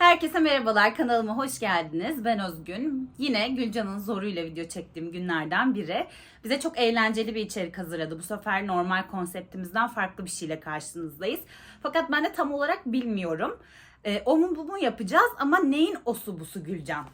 Herkese merhabalar, kanalıma hoş geldiniz. Ben Özgün. Yine Gülcan'ın zoruyla video çektiğim günlerden biri. Bize çok eğlenceli bir içerik hazırladı. Bu sefer normal konseptimizden farklı bir şeyle karşınızdayız. Fakat ben de tam olarak bilmiyorum. Ee, o mu bu mu yapacağız ama neyin osu busu Gülcan?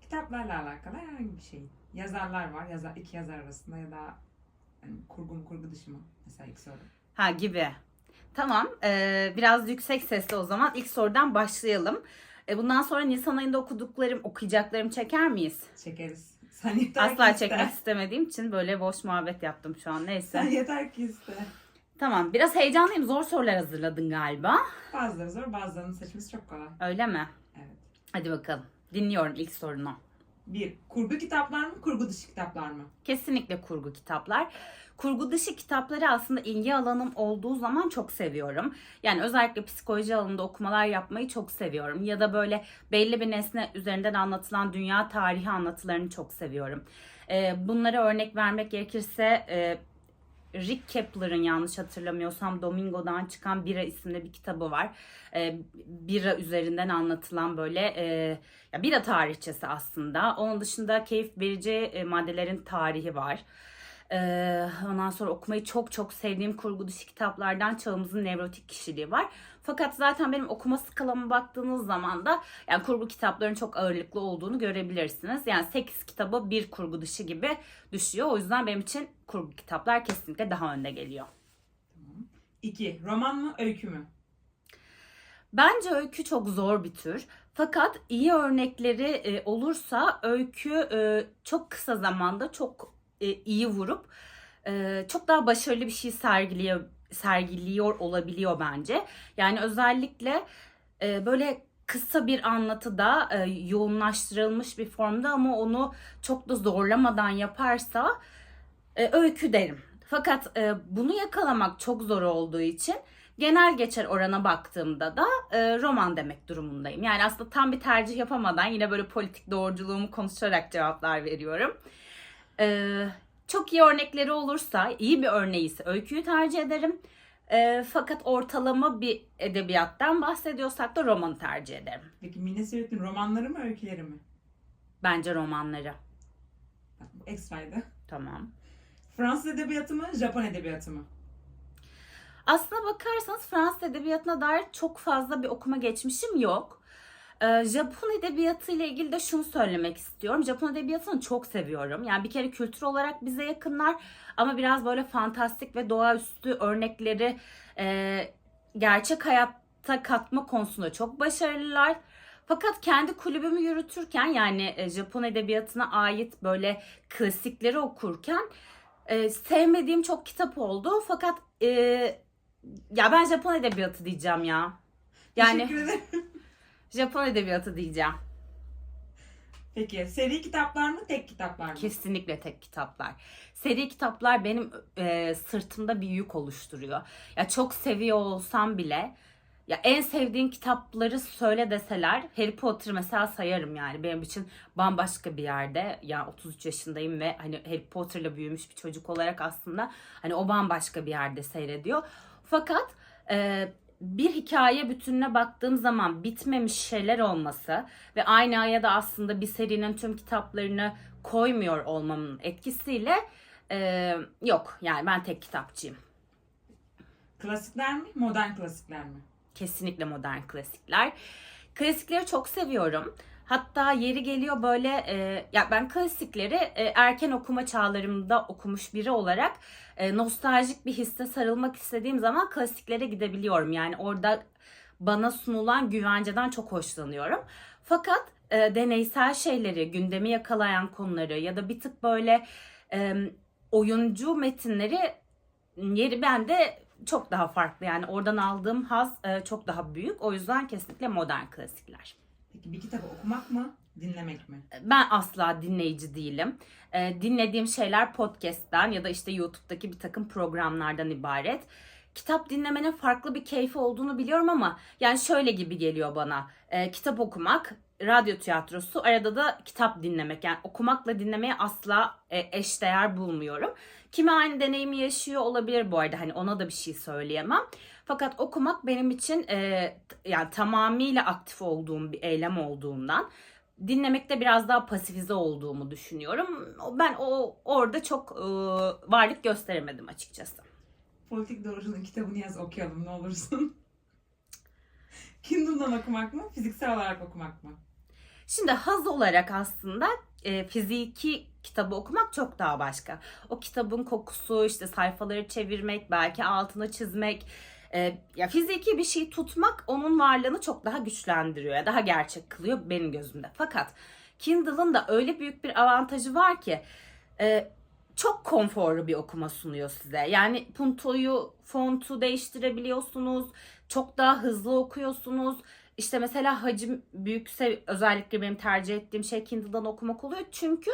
Kitaplarla alakalı herhangi bir şey. Yazarlar var. Yazar, iki yazar arasında ya da hani kurgu mu kurgu dışı mı? Mesela ilk soru. Ha gibi. Tamam, ee, biraz yüksek sesle o zaman ilk sorudan başlayalım. Ee, bundan sonra Nisan ayında okuduklarım, okuyacaklarımı çeker miyiz? Çekeriz. Sen yeter Asla ki çekmek iste. istemediğim için böyle boş muhabbet yaptım şu an. Neyse. Sen yeter ki iste. Tamam. Biraz heyecanlıyım. Zor sorular hazırladın galiba. Bazıları zor bazılarının seçmesi çok kolay. Öyle mi? Evet. Hadi bakalım. Dinliyorum ilk sorunu. Bir, kurgu kitaplar mı kurgu dışı kitaplar mı? Kesinlikle kurgu kitaplar. Kurgu dışı kitapları aslında ilgi alanım olduğu zaman çok seviyorum. Yani özellikle psikoloji alanında okumalar yapmayı çok seviyorum. Ya da böyle belli bir nesne üzerinden anlatılan dünya tarihi anlatılarını çok seviyorum. Ee, bunlara örnek vermek gerekirse e, Rick Kepler'ın yanlış hatırlamıyorsam Domingo'dan çıkan Bira isimli bir kitabı var. Ee, bira üzerinden anlatılan böyle e, ya bira tarihçesi aslında. Onun dışında keyif verici e, maddelerin tarihi var. Ee, ondan sonra okumayı çok çok sevdiğim kurgu dışı kitaplardan Çağımızın Nevrotik Kişiliği var. Fakat zaten benim okuma skalama baktığınız zaman da yani kurgu kitapların çok ağırlıklı olduğunu görebilirsiniz. Yani 8 kitabı bir kurgu dışı gibi düşüyor. O yüzden benim için kurgu kitaplar kesinlikle daha önde geliyor. İki, roman mı öykü mü? Bence öykü çok zor bir tür. Fakat iyi örnekleri e, olursa öykü e, çok kısa zamanda çok e, iyi vurup e, çok daha başarılı bir şey sergiliyor sergiliyor olabiliyor bence. Yani özellikle e, böyle kısa bir anlatıda e, yoğunlaştırılmış bir formda ama onu çok da zorlamadan yaparsa e, öykü derim. Fakat e, bunu yakalamak çok zor olduğu için genel geçer orana baktığımda da e, roman demek durumundayım. Yani aslında tam bir tercih yapamadan yine böyle politik doğruculuğumu konuşarak cevaplar veriyorum. E, çok iyi örnekleri olursa, iyi bir örneği ise öyküyü tercih ederim. E, fakat ortalama bir edebiyattan bahsediyorsak da romanı tercih ederim. Peki Mine Söğüt'ün romanları mı öyküleri mi? Bence romanları. Ekstraydı. Tamam. Fransız edebiyatı mı Japon edebiyatı mı? Aslına bakarsanız Fransız edebiyatına dair çok fazla bir okuma geçmişim yok. Ee, Japon edebiyatı ile ilgili de şunu söylemek istiyorum. Japon edebiyatını çok seviyorum. Yani bir kere kültür olarak bize yakınlar ama biraz böyle fantastik ve doğaüstü örnekleri e, gerçek hayatta katma konusunda çok başarılılar. Fakat kendi kulübümü yürütürken yani e, Japon edebiyatına ait böyle klasikleri okurken e, sevmediğim çok kitap oldu. Fakat e, ya ben Japon edebiyatı diyeceğim ya. Yani. Japon edebiyatı diyeceğim. Peki seri kitaplar mı tek kitaplar mı? Kesinlikle tek kitaplar. Seri kitaplar benim e, sırtımda bir yük oluşturuyor. Ya çok seviyor olsam bile ya en sevdiğin kitapları söyle deseler Harry Potter mesela sayarım yani benim için bambaşka bir yerde. Ya 33 yaşındayım ve hani Harry Potter'la büyümüş bir çocuk olarak aslında hani o bambaşka bir yerde seyrediyor. Fakat e, bir hikaye bütününe baktığım zaman bitmemiş şeyler olması ve aynı aya da aslında bir serinin tüm kitaplarını koymuyor olmamın etkisiyle e, yok yani ben tek kitapçıyım. Klasikler mi modern klasikler mi? Kesinlikle modern klasikler. Klasikleri çok seviyorum. Hatta yeri geliyor böyle e, ya ben klasikleri e, erken okuma çağlarımda okumuş biri olarak e, nostaljik bir hisse sarılmak istediğim zaman klasiklere gidebiliyorum. Yani orada bana sunulan güvenceden çok hoşlanıyorum. Fakat e, deneysel şeyleri, gündemi yakalayan konuları ya da bir tık böyle e, oyuncu metinleri yeri bende çok daha farklı. Yani oradan aldığım haz e, çok daha büyük. O yüzden kesinlikle modern klasikler. Peki bir kitabı okumak mı dinlemek mi? Ben asla dinleyici değilim. E, dinlediğim şeyler podcast'ten ya da işte YouTube'daki bir takım programlardan ibaret. Kitap dinlemenin farklı bir keyfi olduğunu biliyorum ama yani şöyle gibi geliyor bana. E, kitap okumak, radyo tiyatrosu, arada da kitap dinlemek. Yani okumakla dinlemeye asla e, eşdeğer bulmuyorum. Kimi aynı deneyimi yaşıyor olabilir bu arada. Hani ona da bir şey söyleyemem. Fakat okumak benim için e, yani tamamıyla aktif olduğum bir eylem olduğundan dinlemekte biraz daha pasifize olduğumu düşünüyorum. Ben o orada çok e, varlık gösteremedim açıkçası. Politik doğrucunun kitabını yaz okuyalım ne olursun. Kindle'dan okumak mı? Fiziksel olarak okumak mı? Şimdi haz olarak aslında e, fiziki kitabı okumak çok daha başka. O kitabın kokusu, işte sayfaları çevirmek, belki altını çizmek, e, ya fiziki bir şey tutmak onun varlığını çok daha güçlendiriyor, daha gerçek kılıyor benim gözümde. Fakat Kindle'ın da öyle büyük bir avantajı var ki e, çok konforlu bir okuma sunuyor size. Yani puntoyu, fontu değiştirebiliyorsunuz. Çok daha hızlı okuyorsunuz. İşte mesela hacim büyükse özellikle benim tercih ettiğim şey Kindle'dan okumak oluyor. Çünkü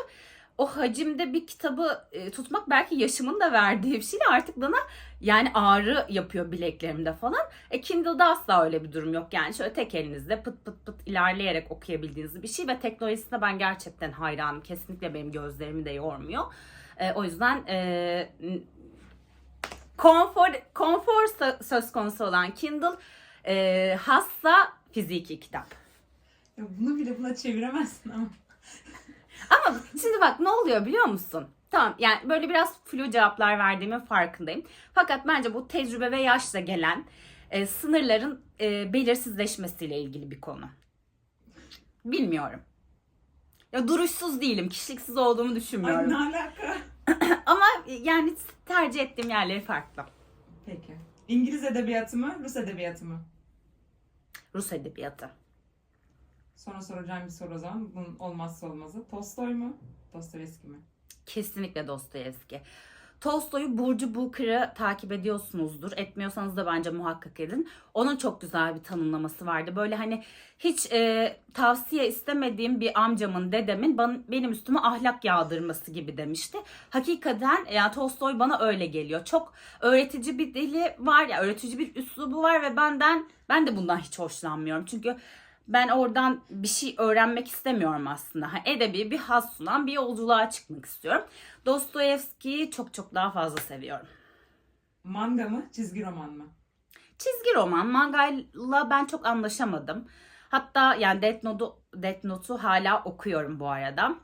o hacimde bir kitabı e, tutmak belki yaşımın da verdiği bir şeyle artık bana yani ağrı yapıyor bileklerimde falan. E Kindle'da asla öyle bir durum yok. Yani şöyle tek elinizde pıt pıt pıt ilerleyerek okuyabildiğiniz bir şey ve teknolojisine ben gerçekten hayranım. Kesinlikle benim gözlerimi de yormuyor. E, o yüzden e, konfor konfor sö- söz konusu olan Kindle e, hassa fiziki kitap. Ya bunu bile buna çeviremezsin ama. Ama şimdi bak ne oluyor biliyor musun? Tamam yani böyle biraz flu cevaplar verdiğimin farkındayım. Fakat bence bu tecrübe ve yaşla gelen e, sınırların e, belirsizleşmesiyle ilgili bir konu. Bilmiyorum. Ya duruşsuz değilim, kişiliksiz olduğumu Ay düşünmüyorum. ne alaka? Ama yani tercih ettiğim yerleri farklı. Peki. İngiliz edebiyatı mı, Rus edebiyatı mı? Rus edebiyatı. Sonra soracağım bir soru o zaman. Bunun olmazsa olmazı. Tolstoy mu? Dostoyevski mi? Kesinlikle Dostoyevski. Tolstoy'u Burcu Booker'ı takip ediyorsunuzdur. Etmiyorsanız da bence muhakkak edin. Onun çok güzel bir tanımlaması vardı. Böyle hani hiç e, tavsiye istemediğim bir amcamın, dedemin ban- benim üstüme ahlak yağdırması gibi demişti. Hakikaten yani Tolstoy bana öyle geliyor. Çok öğretici bir dili var ya, öğretici bir üslubu var ve benden ben de bundan hiç hoşlanmıyorum. Çünkü ben oradan bir şey öğrenmek istemiyorum aslında. Ha, Edebi bir haz sunan bir yolculuğa çıkmak istiyorum. Dostoyevski'yi çok çok daha fazla seviyorum. Manga mı, çizgi roman mı? Çizgi roman, mangayla ben çok anlaşamadım. Hatta yani Death Note'u, Death Note'u hala okuyorum bu arada.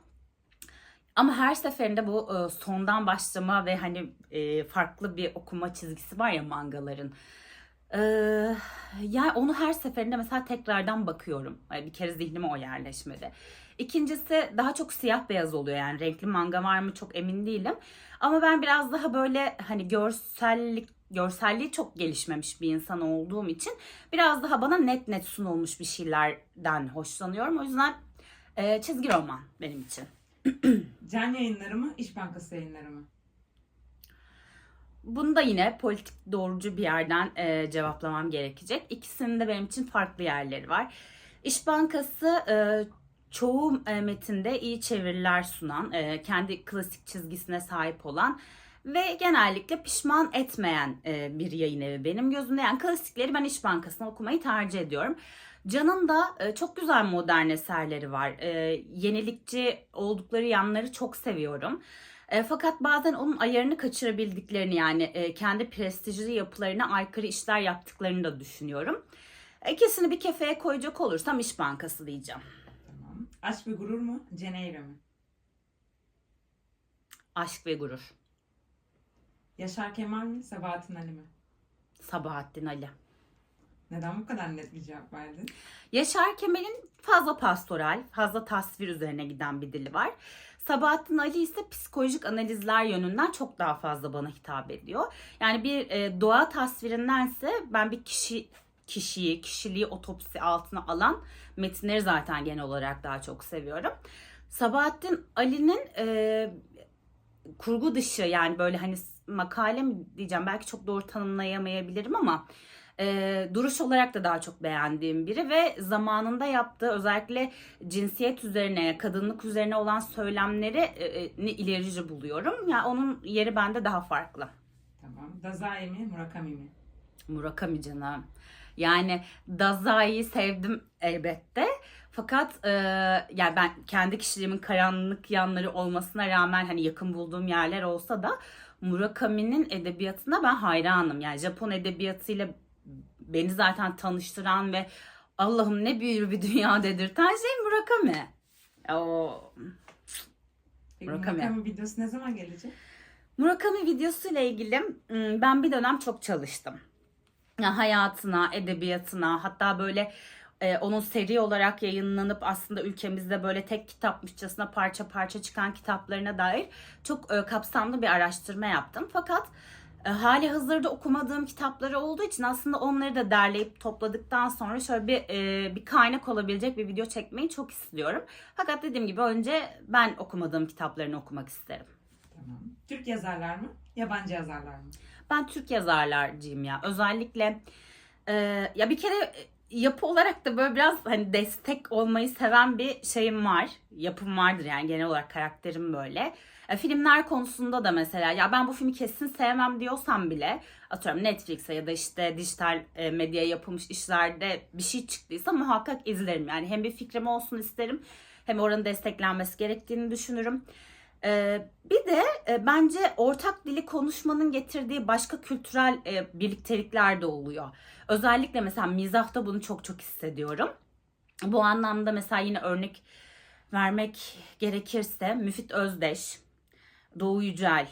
Ama her seferinde bu e, sondan başlama ve hani e, farklı bir okuma çizgisi var ya mangaların. Ee, yani onu her seferinde mesela tekrardan bakıyorum. Yani bir kere zihnime o yerleşmedi. İkincisi daha çok siyah beyaz oluyor yani renkli manga var mı çok emin değilim. Ama ben biraz daha böyle hani görsellik görselliği çok gelişmemiş bir insan olduğum için biraz daha bana net net sunulmuş bir şeylerden hoşlanıyorum. O yüzden e, çizgi roman benim için. Can yayınları mı, İş Bankası yayınları mı? Bunu da yine politik doğrucu bir yerden e, cevaplamam gerekecek. İkisinin de benim için farklı yerleri var. İş Bankası e, çoğu e, metinde iyi çeviriler sunan, e, kendi klasik çizgisine sahip olan ve genellikle pişman etmeyen e, bir yayın evi benim gözümde. Yani klasikleri ben İş Bankası'nı okumayı tercih ediyorum. Can'ın da e, çok güzel modern eserleri var. E, yenilikçi oldukları yanları çok seviyorum. E, fakat bazen onun ayarını kaçırabildiklerini yani e, kendi prestijli yapılarına aykırı işler yaptıklarını da düşünüyorum. İkisini bir kefeye koyacak olursam İş Bankası diyeceğim. Tamam. Aşk ve Gurur mu, Cenevre mi? Aşk ve Gurur. Yaşar Kemal mi, Sabahattin Ali mi? Sabahattin Ali. Neden bu kadar net bir cevap verdin? Yaşar Kemal'in fazla pastoral, fazla tasvir üzerine giden bir dili var. Sabahattin Ali ise psikolojik analizler yönünden çok daha fazla bana hitap ediyor. Yani bir e, doğa tasvirindense ben bir kişi kişiyi, kişiliği otopsi altına alan metinleri zaten genel olarak daha çok seviyorum. Sabahattin Ali'nin e, kurgu dışı yani böyle hani makale mi diyeceğim belki çok doğru tanımlayamayabilirim ama e, duruş olarak da daha çok beğendiğim biri ve zamanında yaptığı özellikle cinsiyet üzerine, kadınlık üzerine olan söylemleri e, e, ilerici buluyorum. Yani onun yeri bende daha farklı. Tamam. Dazai mi, Murakami mi? Murakami canım. Yani Dazai'yi sevdim elbette. Fakat e, yani ben kendi kişiliğimin karanlık yanları olmasına rağmen hani yakın bulduğum yerler olsa da Murakami'nin edebiyatına ben hayranım. Yani Japon edebiyatıyla beni zaten tanıştıran ve Allah'ım ne büyür bir dünya dedirten şey Murakami. O Peki Murakami. Murakami videosu ne zaman gelecek? Murakami videosuyla ilgili ım, ben bir dönem çok çalıştım. Ya hayatına, edebiyatına hatta böyle e, onun seri olarak yayınlanıp aslında ülkemizde böyle tek kitapmışçasına parça parça çıkan kitaplarına dair çok e, kapsamlı bir araştırma yaptım. Fakat hali hazırda okumadığım kitapları olduğu için aslında onları da derleyip topladıktan sonra şöyle bir e, bir kaynak olabilecek bir video çekmeyi çok istiyorum. Fakat dediğim gibi önce ben okumadığım kitaplarını okumak isterim. Tamam. Türk yazarlar mı? Yabancı yazarlar mı? Ben Türk yazarlarcıyım ya. Özellikle e, ya bir kere e, yapı olarak da böyle biraz hani destek olmayı seven bir şeyim var. Yapım vardır yani genel olarak karakterim böyle. E, filmler konusunda da mesela ya ben bu filmi kesin sevmem diyorsam bile atıyorum Netflix'e ya da işte dijital e, medya yapılmış işlerde bir şey çıktıysa muhakkak izlerim. Yani hem bir fikrim olsun isterim hem oranın desteklenmesi gerektiğini düşünürüm. Ee, bir de e, bence ortak dili konuşmanın getirdiği başka kültürel e, birliktelikler de oluyor. Özellikle mesela mizahta bunu çok çok hissediyorum. Bu anlamda mesela yine örnek vermek gerekirse Müfit Özdeş, Doğu Yücel,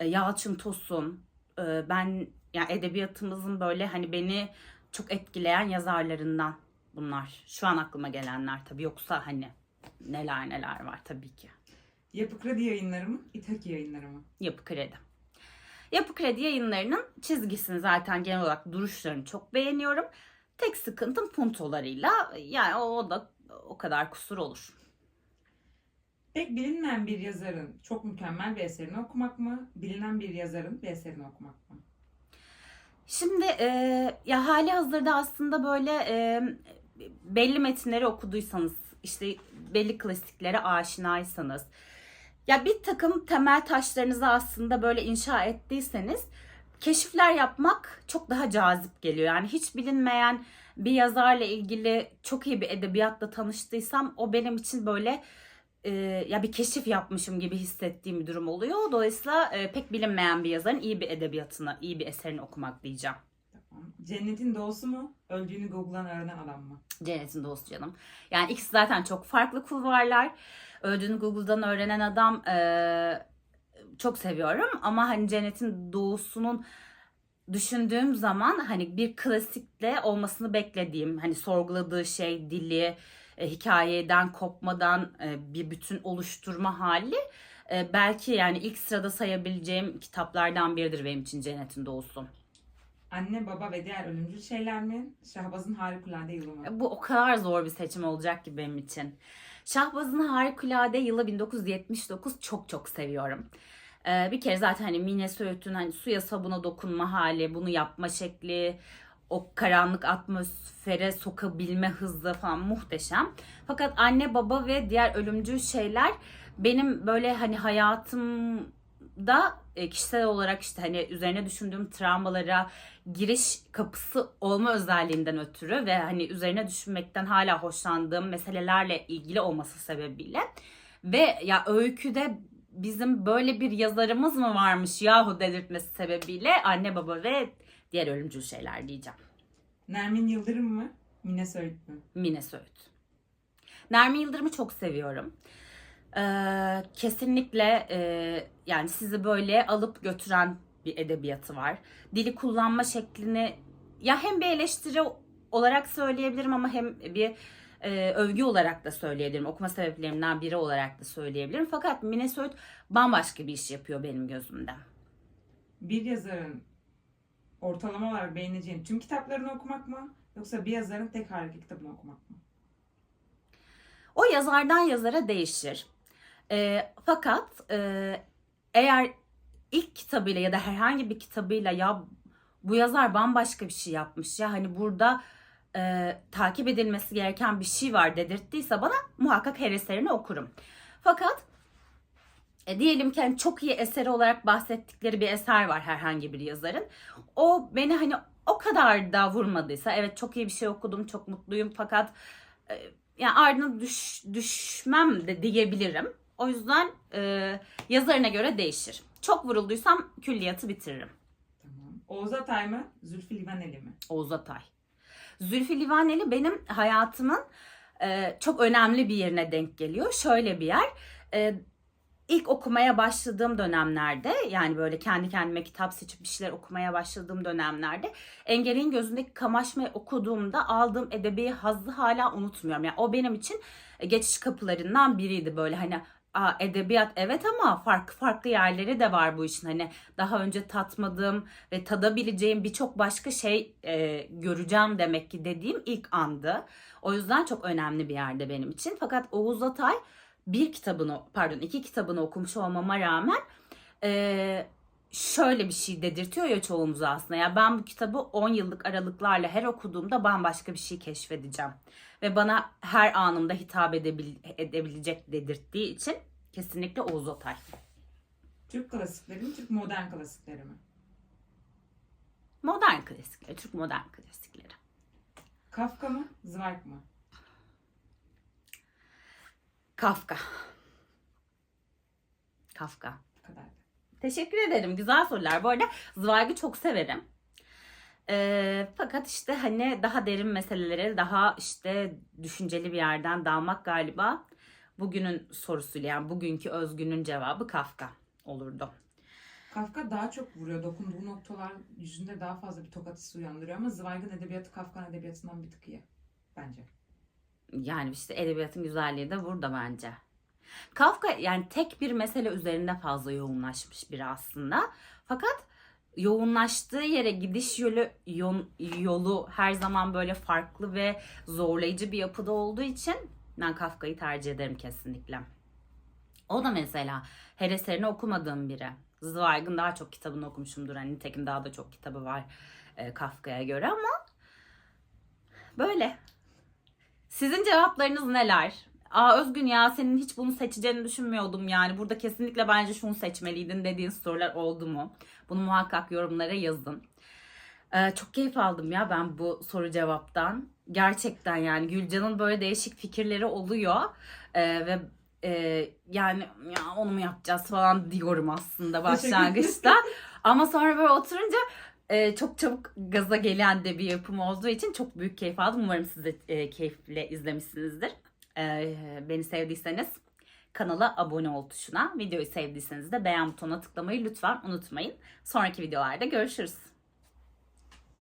e, Yalçın Tosun, e, ben yani edebiyatımızın böyle hani beni çok etkileyen yazarlarından bunlar. Şu an aklıma gelenler tabii yoksa hani neler neler var tabii ki. Yapı Kredi yayınları mı? İthaki yayınları mı? Yapı Kredi. Yapı Kredi yayınlarının çizgisini zaten genel olarak duruşlarını çok beğeniyorum. Tek sıkıntım puntolarıyla yani o, o da o kadar kusur olur. Pek bilinmeyen bir yazarın çok mükemmel bir eserini okumak mı? Bilinen bir yazarın bir eserini okumak mı? Şimdi e, ya hali hazırda aslında böyle e, belli metinleri okuduysanız işte belli klasiklere aşinaysanız ya bir takım temel taşlarınızı aslında böyle inşa ettiyseniz keşifler yapmak çok daha cazip geliyor. Yani hiç bilinmeyen bir yazarla ilgili çok iyi bir edebiyatla tanıştıysam o benim için böyle e, ya bir keşif yapmışım gibi hissettiğim bir durum oluyor. Dolayısıyla e, pek bilinmeyen bir yazarın iyi bir edebiyatını, iyi bir eserini okumak diyeceğim. Cennetin doğusu mu? Öldüğünü Google'dan öğrenen adam mı? Cennetin dostu canım. Yani ikisi zaten çok farklı kulvarlar. Öldüğünü Google'dan öğrenen adam e, çok seviyorum. Ama hani Cennetin doğusunun düşündüğüm zaman hani bir klasikle olmasını beklediğim hani sorguladığı şey dili, e, hikayeden kopmadan e, bir bütün oluşturma hali e, belki yani ilk sırada sayabileceğim kitaplardan biridir benim için Cennetin Doğusu. Anne, baba ve diğer ölümcül şeyler mi? Şahbaz'ın harikulade yılı mı? Bu o kadar zor bir seçim olacak ki benim için. Şahbaz'ın Harikulade yılı 1979 çok çok seviyorum. Ee, bir kere zaten hani Mine Söğüt'ün hani suya sabuna dokunma hali, bunu yapma şekli, o karanlık atmosfere sokabilme hızı falan muhteşem. Fakat anne baba ve diğer ölümcül şeyler benim böyle hani hayatımda e, kişisel olarak işte hani üzerine düşündüğüm travmalara giriş kapısı olma özelliğinden ötürü ve hani üzerine düşünmekten hala hoşlandığım meselelerle ilgili olması sebebiyle ve ya öyküde bizim böyle bir yazarımız mı varmış yahu delirtmesi sebebiyle anne baba ve diğer ölümcül şeyler diyeceğim. Nermin Yıldırım mı? Mine Söğüt mü? Mine Söğüt. Nermin Yıldırım'ı çok seviyorum. Ee, kesinlikle e, yani sizi böyle alıp götüren bir edebiyatı var. Dili kullanma şeklini ya hem bir eleştiri olarak söyleyebilirim ama hem bir e, övgü olarak da söyleyebilirim. Okuma sebeplerimden biri olarak da söyleyebilirim. Fakat Mine Söğüt bambaşka bir iş yapıyor benim gözümde. Bir yazarın ortalama olarak beğeneceğin tüm kitaplarını okumak mı? Yoksa bir yazarın tek harika kitabını okumak mı? O yazardan yazara değişir. E, fakat e, eğer ilk kitabıyla ya da herhangi bir kitabıyla ya bu yazar bambaşka bir şey yapmış ya hani burada e, takip edilmesi gereken bir şey var dedirttiyse bana muhakkak her eserini okurum. Fakat e, diyelim ki hani çok iyi eseri olarak bahsettikleri bir eser var herhangi bir yazarın. O beni hani o kadar da vurmadıysa evet çok iyi bir şey okudum çok mutluyum fakat e, yani ardına düş, düşmem de diyebilirim. O yüzden e, yazarına göre değişir. Çok vurulduysam külliyatı bitiririm. Tamam. Oğuz Atay mı? Zülfü Livaneli mi? Oğuz Atay. Zülfü Livaneli benim hayatımın e, çok önemli bir yerine denk geliyor. Şöyle bir yer. E, ilk okumaya başladığım dönemlerde yani böyle kendi kendime kitap seçip bir şeyler okumaya başladığım dönemlerde Engel'in gözündeki kamaşmayı okuduğumda aldığım edebi hazzı hala unutmuyorum. Yani o benim için e, geçiş kapılarından biriydi böyle hani Aa, edebiyat evet ama farklı farklı yerleri de var bu işin. Hani daha önce tatmadığım ve tadabileceğim birçok başka şey e, göreceğim demek ki dediğim ilk andı. O yüzden çok önemli bir yerde benim için. Fakat Oğuz Atay bir kitabını pardon iki kitabını okumuş olmama rağmen e, şöyle bir şey dedirtiyor ya çoğumuza aslında. Ya ben bu kitabı 10 yıllık aralıklarla her okuduğumda bambaşka bir şey keşfedeceğim. Ve bana her anımda hitap edebil- edebilecek dedirttiği için kesinlikle Oğuz Atay. Türk klasikleri mi? Türk modern klasikleri mi? Modern klasikleri, Türk modern klasikleri. Kafka mı? Zweig mı? Kafka. Kafka. Teşekkür ederim. Güzel sorular. Bu arada Zweig'i çok severim. Ee, fakat işte hani daha derin meselelere daha işte düşünceli bir yerden dalmak galiba bugünün sorusuyla yani bugünkü özgünün cevabı Kafka olurdu. Kafka daha çok vuruyor. Dokunduğu noktalar yüzünde daha fazla bir tokat hissi uyandırıyor ama Zweig'in edebiyatı Kafka'nın edebiyatından bir tık iyi. Bence. Yani işte edebiyatın güzelliği de burada bence. Kafka yani tek bir mesele üzerinde fazla yoğunlaşmış biri aslında. Fakat yoğunlaştığı yere gidiş yolu yolu her zaman böyle farklı ve zorlayıcı bir yapıda olduğu için ben Kafka'yı tercih ederim kesinlikle. O da mesela her eserini okumadığım biri. Zweig'in daha çok kitabını okumuşumdur. Hani nitekim daha da çok kitabı var e, Kafka'ya göre ama böyle. Sizin cevaplarınız neler? Aa Özgün ya senin hiç bunu seçeceğini düşünmüyordum yani. Burada kesinlikle bence şunu seçmeliydin dediğin sorular oldu mu? Bunu muhakkak yorumlara yazın. Ee, çok keyif aldım ya ben bu soru cevaptan. Gerçekten yani Gülcan'ın böyle değişik fikirleri oluyor. Ee, ve e, yani ya onu mu yapacağız falan diyorum aslında başlangıçta. Ama sonra böyle oturunca e, çok çabuk gaza gelen de bir yapım olduğu için çok büyük keyif aldım. Umarım siz de e, keyifle izlemişsinizdir. E, beni sevdiyseniz kanala abone ol tuşuna, videoyu sevdiyseniz de beğen butonuna tıklamayı lütfen unutmayın. Sonraki videolarda görüşürüz.